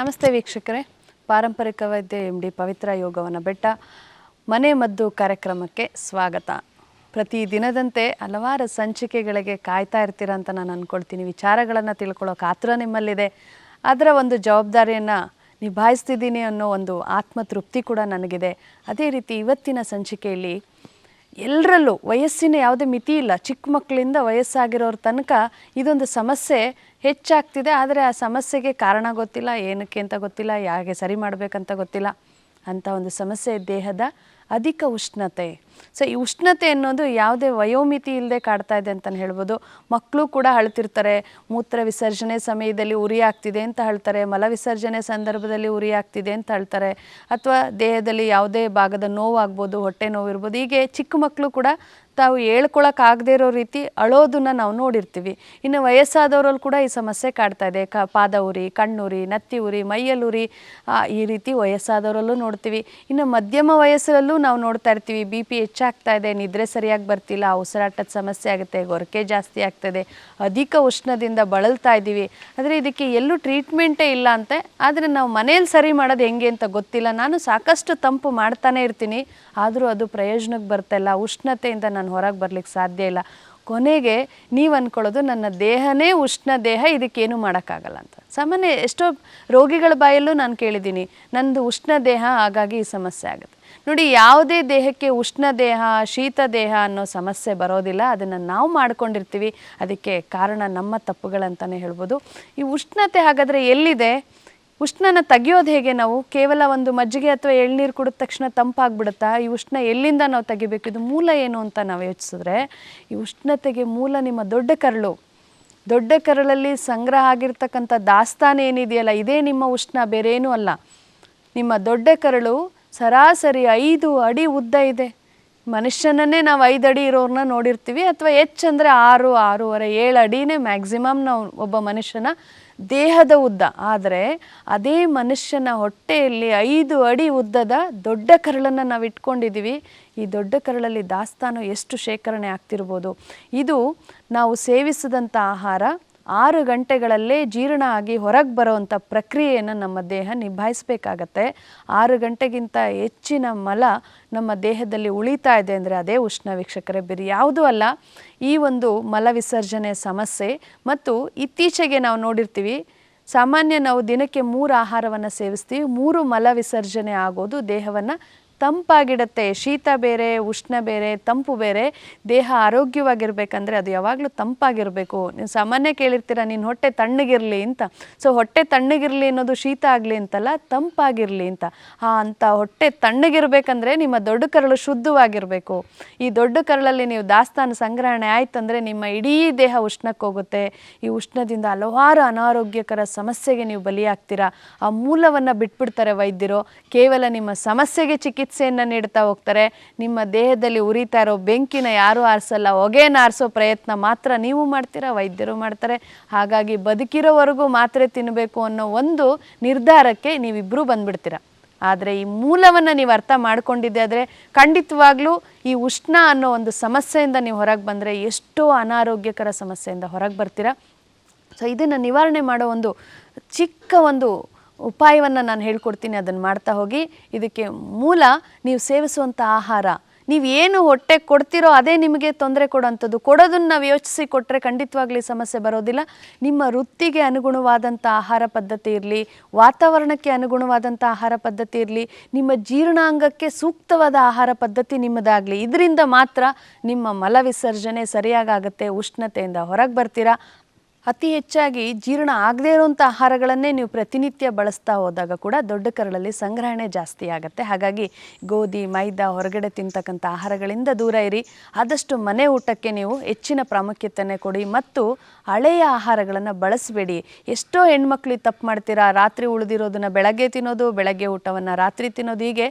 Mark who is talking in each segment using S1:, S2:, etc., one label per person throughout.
S1: ನಮಸ್ತೆ ವೀಕ್ಷಕರೇ. ಪಾರಂಪರಿಕ ವೈದ್ಯ ಎಂ ಡಿ ಪವಿತ್ರ ಯೋಗವನ ಬೆಟ್ಟ, ಮನೆ ಮದ್ದು ಕಾರ್ಯಕ್ರಮಕ್ಕೆ ಸ್ವಾಗತ. ಪ್ರತಿ ದಿನದಂತೆ ಹಲವಾರು ಸಂಚಿಕೆಗಳಿಗೆ ಕಾಯ್ತಾ ಇರ್ತೀರ ಅಂತ ನಾನು ಅಂದ್ಕೊಳ್ತೀನಿ ವಿಚಾರಗಳನ್ನು ತಿಳ್ಕೊಳ್ಳೋಕೆ ಆತ್ರ ನಿಮ್ಮಲ್ಲಿದೆ. ಅದರ ಒಂದು ಜವಾಬ್ದಾರಿಯನ್ನು ನಿಭಾಯಿಸ್ತಿದ್ದೀನಿ ಅನ್ನೋ ಒಂದು ಆತ್ಮತೃಪ್ತಿ ಕೂಡ ನನಗಿದೆ. ಅದೇ ರೀತಿ ಇವತ್ತಿನ ಸಂಚಿಕೆಯಲ್ಲಿ ಎಲ್ಲರಲ್ಲೂ ವಯಸ್ಸಿನ ಯಾವುದೇ ಮಿತಿ ಇಲ್ಲ. ಚಿಕ್ಕ ಮಕ್ಕಳಿಂದ ವಯಸ್ಸಾಗಿರೋರ ತನಕ ಇದೊಂದು ಸಮಸ್ಯೆ ಹೆಚ್ಚಾಗ್ತಿದೆ. ಆದರೆ ಆ ಸಮಸ್ಯೆಗೆ ಕಾರಣ ಗೊತ್ತಿಲ್ಲ. ಏನಕ್ಕೆ ಅಂತ ಗೊತ್ತಿಲ್ಲ. ಯಾಕೆ ಸರಿ ಮಾಡಬೇಕಂತ ಗೊತ್ತಿಲ್ಲ. ಅಂಥ ಒಂದು ಸಮಸ್ಯೆ ದೇಹದ ಅಧಿಕ ಉಷ್ಣತೆ. ಸೊ ಈ ಉಷ್ಣತೆ ಅನ್ನೋದು ಯಾವುದೇ ವಯೋಮಿತಿ ಇಲ್ಲದೆ ಕಾಡ್ತಾ ಇದೆ ಅಂತಲೇ ಹೇಳ್ಬೋದು. ಮಕ್ಕಳು ಕೂಡ ಅಳ್ತಿರ್ತಾರೆ. ಮೂತ್ರ ವಿಸರ್ಜನೆ ಸಮಯದಲ್ಲಿ ಉರಿ ಆಗ್ತಿದೆ ಅಂತ ಹೇಳ್ತಾರೆ ಮಲ ವಿಸರ್ಜನೆ ಸಂದರ್ಭದಲ್ಲಿ ಉರಿ ಆಗ್ತಿದೆ ಅಂತ ಹೇಳ್ತಾರೆ ಅಥವಾ ದೇಹದಲ್ಲಿ ಯಾವುದೇ ಭಾಗದ ನೋವಾಗ್ಬೋದು, ಹೊಟ್ಟೆ ನೋವು ಇರ್ಬೋದು ಹೀಗೆ ಚಿಕ್ಕ ಮಕ್ಕಳು ಕೂಡ ತಾವು ಹೇಳ್ಕೊಳಕ್ಕಾಗದೇ ಇರೋ ರೀತಿ ಅಳೋದನ್ನ ನಾವು ನೋಡಿರ್ತೀವಿ. ಇನ್ನು ವಯಸ್ಸಾದವರಲ್ಲಿ ಕೂಡ ಈ ಸಮಸ್ಯೆ ಕಾಡ್ತಾ ಇದೆ. ಕ ಪಾದ ಉರಿ ಕಣ್ಣುರಿ ನತ್ತಿ ಉರಿ ಮೈಯಲ್ಲುರಿ ಈ ರೀತಿ ವಯಸ್ಸಾದವರಲ್ಲೂ ನೋಡ್ತೀವಿ. ಇನ್ನು ಮಧ್ಯಮ ವಯಸ್ಸರಲ್ಲೂ ನಾವು ನೋಡ್ತಾ ಇರ್ತೀವಿ. ಬಿ ಪಿ ಹೆಚ್ಚಾಗ್ತಾ ಇದೆ, ನಿದ್ರೆ ಸರಿಯಾಗಿ ಬರ್ತಿಲ್ಲ, ಉಸಿರಾಟದ ಸಮಸ್ಯೆ ಆಗುತ್ತೆ, ಗೊರಕೆ ಜಾಸ್ತಿ ಆಗ್ತದೆ, ಅಧಿಕ ಉಷ್ಣದಿಂದ ಬಳಲ್ತಾ ಇದ್ದೀವಿ. ಆದರೆ ಇದಕ್ಕೆ ಎಲ್ಲೂ ಟ್ರೀಟ್ಮೆಂಟೇ ಇಲ್ಲ ಅಂತೆ. ಆದರೆ ನಾವು ಮನೇಲಿ ಸರಿ ಮಾಡೋದು ಹೆಂಗೆ ಅಂತ ಗೊತ್ತಿಲ್ಲ. ನಾನು ಸಾಕಷ್ಟು ತಂಪು ಮಾಡ್ತಾನೆ ಇರ್ತೀನಿ. ಆದರೂ ಅದು ಪ್ರಯೋಜನಕ್ಕೆ ಬರ್ತಾ ಇಲ್ಲ. ಉಷ್ಣತೆಯಿಂದ ನಾನು ಹೊರಗೆ ಬರ್ಲಿಕ್ಕೆ ಸಾಧ್ಯ ಇಲ್ಲ. ಕೊನೆಗೆ ನೀವು ಅಂದ್ಕೊಳ್ಳೋದು ನನ್ನ ದೇಹನೇ ಉಷ್ಣ ದೇಹ, ಇದಕ್ಕೇನು ಮಾಡೋಕ್ಕಾಗಲ್ಲ ಅಂತ. ಸಾಮಾನ್ಯ ಎಷ್ಟೋ ರೋಗಿಗಳ ಬಾಯಲ್ಲೂ ನಾನು ಕೇಳಿದ್ದೀನಿ, ನಂದು ಉಷ್ಣ ದೇಹ, ಹಾಗಾಗಿ ಈ ಸಮಸ್ಯೆ ಆಗುತ್ತೆ. ನೋಡಿ, ಯಾವುದೇ ದೇಹಕ್ಕೆ ಉಷ್ಣ ದೇಹ, ಶೀತ ದೇಹ ಅನ್ನೋ ಸಮಸ್ಯೆ ಬರೋದಿಲ್ಲ, ಅದನ್ನು ನಾವು ಮಾಡ್ಕೊಂಡಿರ್ತೀವಿ, ಅದಕ್ಕೆ ಕಾರಣ ನಮ್ಮ ತಪ್ಪುಗಳಂತಲೇ ಹೇಳ್ಬೋದು. ಈ ಉಷ್ಣತೆ ಹಾಗಾದರೆ ಎಲ್ಲಿದೆ? ಉಷ್ಣನ ತೆಗಿಯೋದು ಹೇಗೆ ನಾವು? ಕೇವಲ ಒಂದು ಮಜ್ಜಿಗೆ ಅಥವಾ ಎಳ್ನೀರು ಕುಡಿದ ತಕ್ಷಣ ತಂಪಾಗ್ಬಿಡುತ್ತಾ? ಈ ಉಷ್ಣ ಎಲ್ಲಿಂದ ನಾವು ತೆಗಿಬೇಕು? ಇದು ಮೂಲ ಏನು ಅಂತ ನಾವು ಯೋಚಿಸಿದ್ರೆ, ಈ ಉಷ್ಣತೆಗೆ ಮೂಲ ನಿಮ್ಮ ದೊಡ್ಡ ಕರಳು. ದೊಡ್ಡ ಕರಳಲ್ಲಿ ಸಂಗ್ರಹ ಆಗಿರ್ತಕ್ಕಂಥ ದಾಸ್ತಾನ ಏನಿದೆಯಲ್ಲ, ಇದೇ ನಿಮ್ಮ ಉಷ್ಣ, ಬೇರೇನೂ ಅಲ್ಲ. ನಿಮ್ಮ ದೊಡ್ಡ ಕರಳು ಸರಾಸರಿ ಐದು ಅಡಿ ಉದ್ದ ಇದೆ. ಮನುಷ್ಯನನ್ನೇ ನಾವು ಐದು ಅಡಿ ಇರೋರನ್ನ ನೋಡಿರ್ತೀವಿ ಅಥವಾ ಹೆಚ್ಚಂದರೆ ಆರು, ಆರೂವರೆ, ಏಳು ಅಡಿನೇ ಮ್ಯಾಕ್ಸಿಮಮ್ ನಾವು ಒಬ್ಬ ಮನುಷ್ಯನ ದೇಹದ ಉದ್ದ. ಆದರೆ ಅದೇ ಮನುಷ್ಯನ ಹೊಟ್ಟೆಯಲ್ಲಿ ಐದು ಅಡಿ ಉದ್ದದ ದೊಡ್ಡ ಕರಳನ್ನು ನಾವು ಇಟ್ಕೊಂಡಿದ್ದೀವಿ ಈ ದೊಡ್ಡ ಕರಳಲ್ಲಿ ದಾಸ್ತಾನು ಎಷ್ಟು ಶೇಖರಣೆ ಆಗ್ತಿರ್ಬೋದು? ಇದು ನಾವು ಸೇವಿಸಿದಂಥ ಆಹಾರ ಆರು ಗಂಟೆಗಳಲ್ಲೇ ಜೀರ್ಣ ಆಗಿ ಹೊರಗೆ ಬರೋವಂಥ ಪ್ರಕ್ರಿಯೆಯನ್ನು ನಮ್ಮ ದೇಹ ನಿಭಾಯಿಸಬೇಕಾಗತ್ತೆ. ಆರು ಗಂಟೆಗಿಂತ ಹೆಚ್ಚಿನ ಮಲ ನಮ್ಮ ದೇಹದಲ್ಲಿ ಉಳಿತಾ ಇದೆ ಅಂದರೆ ಅದೇ ಉಷ್ಣ ವೀಕ್ಷಕರೇ, ಬೇರೆ ಯಾವುದೂ ಅಲ್ಲ. ಈ ಒಂದು ಮಲ ವಿಸರ್ಜನೆ ಸಮಸ್ಯೆ ಮತ್ತು ಇತ್ತೀಚೆಗೆ ನಾವು ನೋಡಿರ್ತೀವಿ, ಸಾಮಾನ್ಯ ನಾವು ದಿನಕ್ಕೆ ಮೂರು ಆಹಾರವನ್ನು ಸೇವಿಸ್ತೀವಿ, ಮೂರು ಮಲ ವಿಸರ್ಜನೆ ಆಗೋದು ದೇಹವನ್ನು ತಂಪಾಗಿಡುತ್ತೆ. ಶೀತ ಬೇರೆ, ಉಷ್ಣ ಬೇರೆ, ತಂಪು ಬೇರೆ. ದೇಹ ಆರೋಗ್ಯವಾಗಿರ್ಬೇಕಂದ್ರೆ ಅದು ಯಾವಾಗಲೂ ತಂಪಾಗಿರಬೇಕು. ನೀವು ಸಾಮಾನ್ಯ ಕೇಳಿರ್ತೀರ, ನೀನು ಹೊಟ್ಟೆ ತಣ್ಣಗಿರಲಿ ಅಂತ. ಸೊ, ಹೊಟ್ಟೆ ತಣ್ಣಗಿರಲಿ ಅನ್ನೋದು ಶೀತ ಆಗಲಿ ಅಂತಲ್ಲ, ತಂಪಾಗಿರಲಿ ಅಂತ. ಆ, ಅಂತ ಹೊಟ್ಟೆ ತಣ್ಣಗಿರಬೇಕಂದ್ರೆ ನಿಮ್ಮ ದೊಡ್ಡ ಕರಳು ಶುದ್ಧವಾಗಿರಬೇಕು. ಈ ದೊಡ್ಡ ಕರಳಲ್ಲಿ ನೀವು ದಾಸ್ತಾನು ಸಂಗ್ರಹಣೆ ಆಯ್ತಂದ್ರೆ ನಿಮ್ಮ ಇಡೀ ದೇಹ ಉಷ್ಣಕ್ಕೆ ಹೋಗುತ್ತೆ. ಈ ಉಷ್ಣದಿಂದ ಹಲವಾರು ಅನಾರೋಗ್ಯಕರ ಸಮಸ್ಯೆಗೆ ನೀವು ಬಲಿಯಾಗ್ತೀರಾ. ಆ ಮೂಲವನ್ನು ಬಿಟ್ಬಿಡ್ತಾರೆ ವೈದ್ಯರು. ಕೇವಲ ನಿಮ್ಮ ಸಮಸ್ಯೆಗೆ ಚಿಕಿತ್ಸೆಯನ್ನು ನೀಡ್ತಾ ಹೋಗ್ತಾರೆ. ನಿಮ್ಮ ದೇಹದಲ್ಲಿ ಉರಿತಾ ಇರೋ ಬೆಂಕಿನ ಯಾರೂ ಆರಿಸಲ್ಲ. ಹೊಗೆನ ಆರಿಸೋ ಪ್ರಯತ್ನ ಮಾತ್ರ ನೀವು ಮಾಡ್ತೀರಾ? ವೈದ್ಯರು ಮಾಡ್ತಾರೆ. ಹಾಗಾಗಿ ಬದುಕಿರೋವರೆಗೂ ಮಾತ್ರೆ ತಿನ್ನಬೇಕು ಅನ್ನೋ ಒಂದು ನಿರ್ಧಾರಕ್ಕೆ ನೀವಿಬ್ಬರೂ ಬಂದ್ಬಿಡ್ತೀರಾ? ಆದರೆ ಈ ಮೂಲವನ್ನು ನೀವು ಅರ್ಥ ಮಾಡ್ಕೊಂಡಿದ್ದೆ ಆದರೆ ಖಂಡಿತವಾಗ್ಲೂ ಈ ಉಷ್ಣ ಅನ್ನೋ ಒಂದು ಸಮಸ್ಯೆಯಿಂದ ನೀವು ಹೊರಗೆ ಬಂದರೆ ಎಷ್ಟೋ ಅನಾರೋಗ್ಯಕರ ಸಮಸ್ಯೆಯಿಂದ ಹೊರಗೆ ಬರ್ತೀರಾ? ಸೊ ಇದನ್ನು ನಿವಾರಣೆ ಮಾಡೋ ಒಂದು ಚಿಕ್ಕ ಒಂದು ಉಪಾಯವನ್ನು ನಾನು ಹೇಳ್ಕೊಡ್ತೀನಿ ಅದನ್ನು ಮಾಡ್ತಾ ಹೋಗಿ. ಇದಕ್ಕೆ ಮೂಲ ನೀವು ಸೇವಿಸುವಂಥ ಆಹಾರ. ನೀವು ಏನು ಹೊಟ್ಟೆ ಕೊಡ್ತಿರೋ ಅದೇ ನಿಮಗೆ ತೊಂದರೆ ಕೊಡೋವಂಥದ್ದು ಕೊಡೋದನ್ನು ನಾವು ಯೋಚಿಸಿ ಕೊಟ್ಟರೆ ಖಂಡಿತವಾಗ್ಲಿ ಸಮಸ್ಯೆ ಬರೋದಿಲ್ಲ. ನಿಮ್ಮ ವೃತ್ತಿಗೆ ಅನುಗುಣವಾದಂಥ ಆಹಾರ ಪದ್ಧತಿ ಇರಲಿ, ವಾತಾವರಣಕ್ಕೆ ಅನುಗುಣವಾದಂಥ ಆಹಾರ ಪದ್ಧತಿ ಇರಲಿ, ನಿಮ್ಮ ಜೀರ್ಣಾಂಗಕ್ಕೆ ಸೂಕ್ತವಾದ ಆಹಾರ ಪದ್ಧತಿ ನಿಮ್ಮದಾಗಲಿ. ಇದರಿಂದ ಮಾತ್ರ ನಿಮ್ಮ ಮಲ ವಿಸರ್ಜನೆ ಸರಿಯಾಗುತ್ತೆ ಉಷ್ಣತೆಯಿಂದ ಹೊರಗೆ ಬರ್ತೀರಾ? ಅತಿ ಹೆಚ್ಚಾಗಿ ಜೀರ್ಣ ಆಗದೇ ಇರುವಂಥ ಆಹಾರಗಳನ್ನೇ ನೀವು ಪ್ರತಿನಿತ್ಯ ಬಳಸ್ತಾ ಹೋದಾಗ ಕೂಡ ದೊಡ್ಡ ಕರಳಲ್ಲಿ ಸಂಗ್ರಹಣೆ ಜಾಸ್ತಿ ಆಗುತ್ತೆ. ಹಾಗಾಗಿ ಗೋಧಿ, ಮೈದಾ ಹೊರಗಡೆ ತಿಂತಕ್ಕಂಥ ಆಹಾರಗಳಿಂದ ದೂರ ಇರಿ. ಆದಷ್ಟು ಮನೆ ಊಟಕ್ಕೆ ನೀವು ಹೆಚ್ಚಿನ ಪ್ರಾಮುಖ್ಯತೆಯನ್ನು ಕೊಡಿ ಮತ್ತು ಹಳೆಯ ಆಹಾರಗಳನ್ನು ಬಳಸಬೇಡಿ. ಎಷ್ಟೋ ಹೆಣ್ಮಕ್ಳಿಗೆ ತಪ್ಪು ಮಾಡ್ತೀರಾ? ರಾತ್ರಿ ಉಳಿದಿರೋದನ್ನು ಬೆಳಗ್ಗೆ ತಿನ್ನೋದು, ಬೆಳಗ್ಗೆ ಊಟವನ್ನು ರಾತ್ರಿ ತಿನ್ನೋದು ಹೀಗೆ.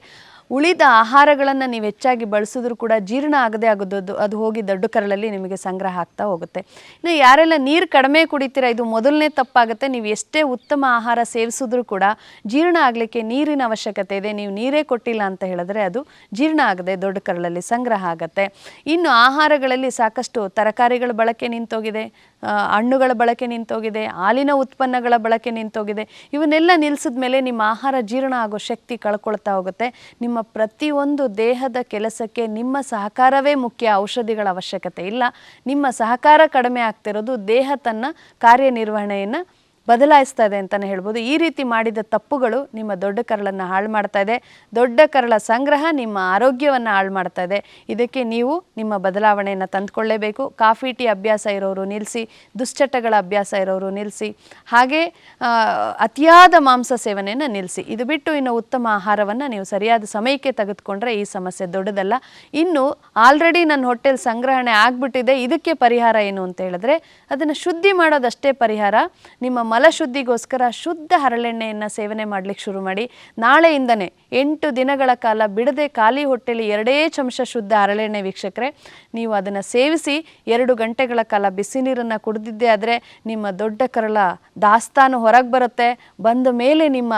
S1: ಉಳಿದ ಆಹಾರಗಳನ್ನು ನೀವು ಹೆಚ್ಚಾಗಿ ಬಳಸಿದ್ರು ಕೂಡ ಜೀರ್ಣ ಆಗದೆ ಆಗೋದು, ಅದು ಹೋಗಿ ದೊಡ್ಡ ಕರಳಲ್ಲಿ ನಿಮಗೆ ಸಂಗ್ರಹ ಆಗ್ತಾ ಹೋಗುತ್ತೆ. ಇನ್ನು ಯಾರೆಲ್ಲ ನೀರು ಕಡಿಮೆ ಕುಡಿತೀರಾ, ಇದು ಮೊದಲನೇ ತಪ್ಪಾಗುತ್ತೆ. ನೀವು ಎಷ್ಟೇ ಉತ್ತಮ ಆಹಾರ ಸೇವಿಸಿದ್ರೂ ಕೂಡ ಜೀರ್ಣ ಆಗಲಿಕ್ಕೆ ನೀರಿನ ಅವಶ್ಯಕತೆ ಇದೆ. ನೀವು ನೀರೇ ಕೊಟ್ಟಿಲ್ಲ ಅಂತ ಹೇಳಿದ್ರೆ ಅದು ಜೀರ್ಣ ಆಗದೆ ದೊಡ್ಡ ಕರಳಲ್ಲಿ ಸಂಗ್ರಹ ಆಗುತ್ತೆ. ಇನ್ನು ಆಹಾರಗಳಲ್ಲಿ ಸಾಕಷ್ಟು ತರಕಾರಿಗಳ ಬಳಕೆ ನಿಂತೋಗಿದೆ. ಹಣ್ಣುಗಳ ಬಳಕೆ ನಿಂತೋಗಿದೆ, ಹಾಲಿನ ಉತ್ಪನ್ನಗಳ ಬಳಕೆ ನಿಂತೋಗಿದೆ. ಇವನ್ನೆಲ್ಲ ನಿಲ್ಲಿಸಿದ ಮೇಲೆ ನಿಮ್ಮ ಆಹಾರ ಜೀರ್ಣ ಆಗೋ ಶಕ್ತಿ ಕಳ್ಕೊಳ್ತಾ ಹೋಗುತ್ತೆ. ನಿಮ್ಮ ಪ್ರತಿಯೊಂದು ದೇಹದ ಕೆಲಸಕ್ಕೆ ನಿಮ್ಮ ಸಹಕಾರವೇ ಮುಖ್ಯ, ಔಷಧಿಗಳ ಅವಶ್ಯಕತೆ ಇಲ್ಲ. ನಿಮ್ಮ ಸಹಕಾರ ಕಡಿಮೆ ಆಗ್ತಿರೋದು ದೇಹ ತನ್ನ ಕಾರ್ಯನಿರ್ವಹಣೆಯನ್ನು ಬದಲಾಯಿಸ್ತಾ ಇದೆ ಅಂತಲೇ ಹೇಳ್ಬೋದು. ಈ ರೀತಿ ಮಾಡಿದ ತಪ್ಪುಗಳು ನಿಮ್ಮ ದೊಡ್ಡ ಕರಳನ್ನು ಹಾಳು ಮಾಡ್ತಾ ಇದೆ. ದೊಡ್ಡ ಕರಳ ಸಂಗ್ರಹ ನಿಮ್ಮ ಆರೋಗ್ಯವನ್ನು ಹಾಳು ಮಾಡ್ತಾ ಇದೆ. ಇದಕ್ಕೆ ನೀವು ನಿಮ್ಮ ಬದಲಾವಣೆಯನ್ನು ತಂದುಕೊಳ್ಳೇಬೇಕು. ಕಾಫಿ, ಟೀ ಅಭ್ಯಾಸ ಇರೋರು ನಿಲ್ಲಿಸಿ ದುಶ್ಚಟಗಳ ಅಭ್ಯಾಸ ಇರೋರು ನಿಲ್ಲಿಸಿ ಹಾಗೆ ಅತಿಯಾದ ಮಾಂಸ ಸೇವನೆಯನ್ನು ನಿಲ್ಲಿಸಿ ಇದು ಬಿಟ್ಟು ಇನ್ನು ಉತ್ತಮ ಆಹಾರವನ್ನು ನೀವು ಸರಿಯಾದ ಸಮಯಕ್ಕೆ ತೆಗೆದುಕೊಂಡ್ರೆ ಈ ಸಮಸ್ಯೆ ದೊಡ್ಡದಲ್ಲ. ಇನ್ನು ಆಲ್ರೆಡಿ ನನ್ನ ಹೋಟೆಲ್ ಸಂಗ್ರಹಣೆ ಆಗಿಬಿಟ್ಟಿದೆ. ಇದಕ್ಕೆ ಪರಿಹಾರ ಏನು ಅಂತ ಹೇಳಿದ್ರೆ, ಅದನ್ನು ಶುದ್ಧಿ ಮಾಡೋದಷ್ಟೇ ಪರಿಹಾರ. ನಿಮ್ಮ ಮಲಶುದ್ಧಿಗೋಸ್ಕರ ಶುದ್ಧ ಹರಳೆಣ್ಣೆಯನ್ನು ಸೇವನೆ ಮಾಡ್ಲಿಕ್ಕೆ ಶುರು ಮಾಡಿ, ನಾಳೆಯಿಂದನೇ ಎಂಟು ದಿನಗಳ ಕಾಲ ಬಿಡದೆ ಖಾಲಿ ಹೊಟ್ಟೆಲಿ ಎರಡೇ ಚಮಚ ಶುದ್ಧ ಹರಳೆಣ್ಣೆ ವೀಕ್ಷಕರೇ, ನೀವು ಅದನ್ನು ಸೇವಿಸಿ ಎರಡು ಗಂಟೆಗಳ ಕಾಲ ಬಿಸಿ ನೀರನ್ನು ಕುಡಿದಿದ್ದೇ ಆದರೆ ನಿಮ್ಮ ದೊಡ್ಡ ಕರಳ ದಾಸ್ತಾನು ಹೊರಗೆ ಬರುತ್ತೆ. ಬಂದ ಮೇಲೆ ನಿಮ್ಮ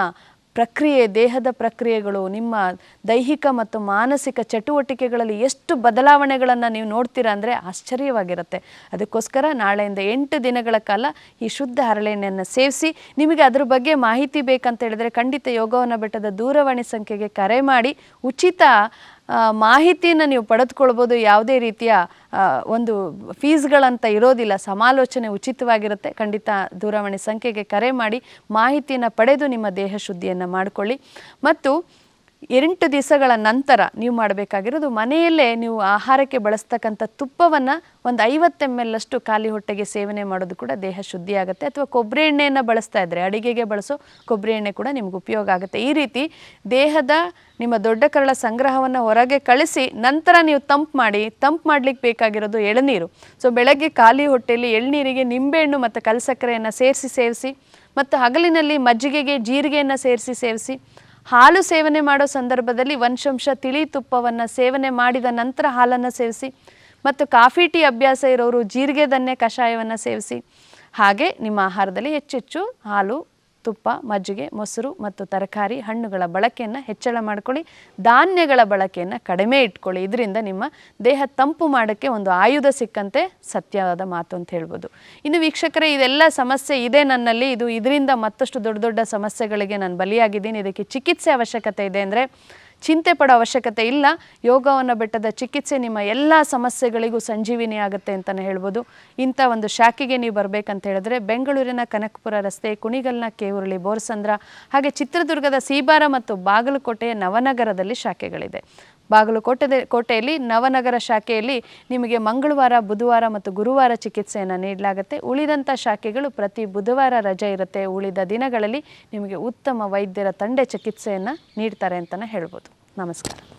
S1: ಪ್ರಕ್ರಿಯೆ, ದೇಹದ ಪ್ರಕ್ರಿಯೆಗಳು, ನಿಮ್ಮ ದೈಹಿಕ ಮತ್ತು ಮಾನಸಿಕ ಚಟುವಟಿಕೆಗಳಲ್ಲಿ ಎಷ್ಟು ಬದಲಾವಣೆಗಳನ್ನು ನೀವು ನೋಡ್ತೀರಾ ಅಂದರೆ ಆಶ್ಚರ್ಯವಾಗಿರುತ್ತೆ. ಅದಕ್ಕೋಸ್ಕರ ನಾಳೆಯಿಂದ ಎಂಟು ದಿನಗಳ ಕಾಲ ಈ ಶುದ್ಧ ಹರಳೆಣ್ಣೆಯನ್ನು ಸೇವಿಸಿ, ನಿಮಗೆ ಅದ್ರ ಬಗ್ಗೆ ಮಾಹಿತಿ ಬೇಕಂತ ಹೇಳಿದ್ರೆ ಖಂಡಿತ ಯೋಗವನ್ನು ಬೆಟ್ಟದ ದೂರವಾಣಿ ಸಂಖ್ಯೆಗೆ ಕರೆ ಮಾಡಿ, ಉಚಿತ ಮಾಹಿತಿಯನ್ನು ನೀವು ಪಡೆದುಕೊಳ್ಬೋದು. ಯಾವುದೇ ರೀತಿಯ ಒಂದು ಫೀಸ್ಗಳಂತ ಇರೋದಿಲ್ಲ. ಸಮಾಲೋಚನೆ ಉಚಿತವಾಗಿರುತ್ತೆ. ಖಂಡಿತ ದೂರವಾಣಿ ಸಂಖ್ಯೆಗೆ ಕರೆ ಮಾಡಿ ಮಾಹಿತಿಯನ್ನು ಪಡೆದು ನಿಮ್ಮ ದೇಹ ಶುದ್ಧಿಯನ್ನು ಮಾಡಿಕೊಳ್ಳಿ. ಮತ್ತು ಎಂಟು ದಿವಸಗಳ ನಂತರ ನೀವು ಮಾಡಬೇಕಾಗಿರೋದು ಮನೆಯಲ್ಲೇ ನೀವು ಆಹಾರಕ್ಕೆ ಬಳಸ್ತಕ್ಕಂಥ ತುಪ್ಪವನ್ನು ಒಂದು ಐವತ್ತು ಎಂ ಎಲ್ ಅಷ್ಟು ಖಾಲಿ ಹೊಟ್ಟೆಗೆ ಸೇವನೆ ಮಾಡೋದು ಕೂಡ ದೇಹ ಶುದ್ಧಿ ಆಗುತ್ತೆ. ಅಥವಾ ಕೊಬ್ಬರಿ ಎಣ್ಣೆಯನ್ನು ಬಳಸ್ತಾ ಇದ್ದರೆ ಅಡಿಗೆಗೆ ಬಳಸೋ ಕೊಬ್ಬರಿ ಎಣ್ಣೆ ಕೂಡ ನಿಮ್ಗೆ ಉಪಯೋಗ ಆಗುತ್ತೆ. ಈ ರೀತಿ ದೇಹದ ನಿಮ್ಮ ದೊಡ್ಡ ಕರಳ ಸಂಗ್ರಹವನ್ನು ಹೊರಗೆ ಕಳಿಸಿ ನಂತರ ನೀವು ತಂಪು ಮಾಡಿ, ತಂಪು ಮಾಡ್ಲಿಕ್ಕೆ ಬೇಕಾಗಿರೋದು ಎಳನೀರು. ಸೊ, ಬೆಳಗ್ಗೆ ಖಾಲಿ ಹೊಟ್ಟೆಯಲ್ಲಿ ಎಳ್ನೀರಿಗೆ ನಿಂಬೆಹಣ್ಣು ಮತ್ತು ಕಲ್ಸಕ್ಕರೆಯನ್ನು ಸೇರಿಸಿ ಸೇವಿಸಿ ಮತ್ತು ಹಗಲಿನಲ್ಲಿ ಮಜ್ಜಿಗೆಗೆ ಜೀರಿಗೆಯನ್ನು ಸೇರಿಸಿ ಸೇವಿಸಿ ಹಾಲು ಸೇವನೆ ಮಾಡೋ ಸಂದರ್ಭದಲ್ಲಿ ವಂಶಂಶ ತಿಳಿ ತುಪ್ಪವನ್ನು ಸೇವನೆ ಮಾಡಿದ ನಂತರ ಹಾಲನ್ನು ಸೇವಿಸಿ ಮತ್ತು ಕಾಫಿ ಟೀ ಅಭ್ಯಾಸ ಇರೋರು ಜೀರಿಗೆ ದನ್ನೆ ಕಷಾಯವನ್ನು ಸೇವಿಸಿ. ಹಾಗೆ ನಿಮ್ಮ ಆಹಾರದಲ್ಲಿ ಹೆಚ್ಚೆಚ್ಚು ಹಾಲು ತುಪ್ಪ, ಮಜ್ಜಿಗೆ, ಮೊಸರು ಮತ್ತು ತರಕಾರಿ ಹಣ್ಣುಗಳ ಬಳಕೆಯನ್ನು ಹೆಚ್ಚಳ ಮಾಡ್ಕೊಳ್ಳಿ. ಧಾನ್ಯಗಳ ಬಳಕೆಯನ್ನು ಕಡಿಮೆ ಇಟ್ಕೊಳ್ಳಿ. ಇದರಿಂದ ನಿಮ್ಮ ದೇಹ ತಂಪು ಮಾಡೋಕ್ಕೆ ಒಂದು ಆಯುಧ ಸಿಕ್ಕಂತೆ ಸತ್ಯವಾದ ಮಾತು ಅಂತ ಹೇಳ್ಬೋದು. ಇನ್ನು ವೀಕ್ಷಕರೇ, ಇದೆಲ್ಲ ಸಮಸ್ಯೆ ಇದೆ ನನ್ನಲ್ಲಿ. ಇದು ಇದರಿಂದ ಮತ್ತಷ್ಟು ದೊಡ್ಡ ದೊಡ್ಡ ಸಮಸ್ಯೆಗಳಿಗೆ ನಾನು ಬಲಿಯಾಗಿದ್ದೀನಿ. ಇದಕ್ಕೆ ಚಿಕಿತ್ಸೆ ಅವಶ್ಯಕತೆ ಇದೆ ಅಂದರೆ ಚಿಂತೆ ಪಡೋ ಅವಶ್ಯಕತೆ ಇಲ್ಲ. ಯೋಗವನ್ನು ಬೆಟ್ಟದ ಚಿಕಿತ್ಸೆ ನಿಮ್ಮ ಎಲ್ಲ ಸಮಸ್ಯೆಗಳಿಗೂ ಸಂಜೀವಿನಿ ಆಗುತ್ತೆ ಅಂತಲೇ ಹೇಳ್ಬೋದು. ಇಂಥ ಒಂದು ಶಾಖೆಗೆ ನೀವು ಬರಬೇಕಂತ ಹೇಳಿದ್ರೆ ಬೆಂಗಳೂರಿನ ಕನಕಪುರ ರಸ್ತೆ, ಕುಣಿಗಲ್ನ ಕೇವುರಳಿ ಬೋರ್ಸಂದ್ರ ಹಾಗೆ ಚಿತ್ರದುರ್ಗದ ಸೀಬಾರ ಮತ್ತು ಬಾಗಲಕೋಟೆಯ ನವನಗರದಲ್ಲಿ ಶಾಖೆಗಳಿದೆ. ಬಾಗಲಕೋಟೆ ಕೋಟೆಯಲ್ಲಿ ನವನಗರ ಶಾಖೆಯಲ್ಲಿ ನಿಮಗೆ ಮಂಗಳವಾರ, ಬುಧವಾರ ಮತ್ತು ಗುರುವಾರ ಚಿಕಿತ್ಸೆಯನ್ನು ನೀಡಲಾಗುತ್ತೆ. ಉಳಿದಂಥ ಶಾಖೆಗಳು ಪ್ರತಿ ಬುಧವಾರ ರಜೆ ಇರುತ್ತೆ. ಉಳಿದ ದಿನಗಳಲ್ಲಿ ನಿಮಗೆ ಉತ್ತಮ ವೈದ್ಯರ ತಂಡ ಚಿಕಿತ್ಸೆಯನ್ನು ನೀಡ್ತಾರೆ ಅಂತಲೇ ಹೇಳ್ಬೋದು. ನಮಸ್ಕಾರ.